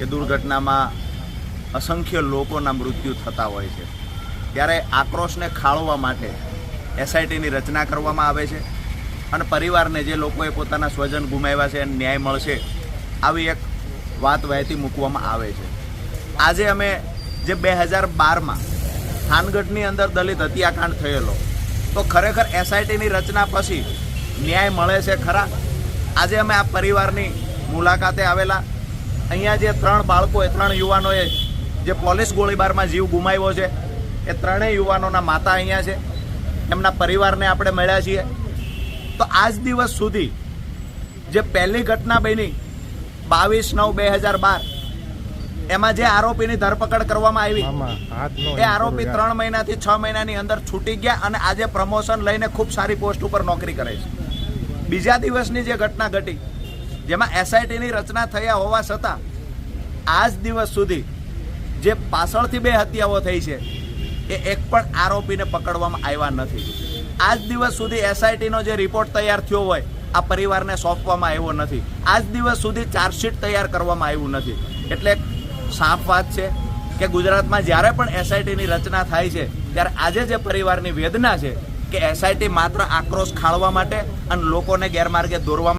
કે દુર્ઘટનામાં અસંખ્ય લોકોના મૃત્યુ થતા હોય છે. ત્યારે આક્રોશને ખાળવા માટે એસઆઈટીની રચના કરવામાં આવે છે અને પરિવારને જે લોકોએ પોતાના સ્વજન ગુમાવ્યા છે એને ન્યાય મળશે, આવી એક વાત વહેતી મૂકવામાં આવે છે. આજે અમે જે બે હજાર બારમાં થાનગઢની અંદર દલિત હત્યાકાંડ થયેલો, તો ખરેખર એસઆઈટીની રચના પછી ન્યાય મળે છે ખરા? આજે અમે આ પરિવારની મુલાકાતે આવેલા અહીંયા જે ત્રણ બાળકોએ ત્રણ યુવાનોએ જે પોલીસ ગોળીબારમાં જીવ ગુમાવ્યો છે એ ત્રણેય યુવાનોના માતા અહીંયા છે. એમના પરિવારને આપણે મળ્યા છીએ. તો આજ દિવસ સુધી જે પહેલી ઘટના બની બાવીસ નવ બે હજાર બાર એમાં જે આરોપીની ધરપકડ કરવામાં આવી એ આરોપી ત્રણ મહિનાથી છ મહિનાની અંદર છૂટી ગયા અને આજે પ્રમોશન લઈને ખૂબ સારી પોસ્ટ ઉપર નોકરી કરે છે. બીજા દિવસની જે ઘટના ઘટી જેમાં એસઆઈટીની રચના થયા હોવા છતાં, આજ દિવસ સુધી જે પાછળથી બે હત્યાઓ થઈ છે, એ એક પણ આરોપીને પકડવામાં આવ્યા નથી. આજ દિવસ સુધી એસઆઈટીનો જે રિપોર્ટ તૈયાર થયો હોય, આ પરિવારને સોંપવામાં આવ્યો નથી. આજ દિવસ સુધી ચાર્જશીટ તૈયાર કરવામાં આવ્યું નથી. એટલે સાફ વાત છે કે ગુજરાતમાં જ્યારે પણ એસઆઈટીની રચના થાય છે, ત્યારે આજે જે પરિવારની વેદના છે કે એસઆઈટી માત્ર આક્રોશ ખાળવા માટે અને લોકોને ગેરમાર્ગે દોરવા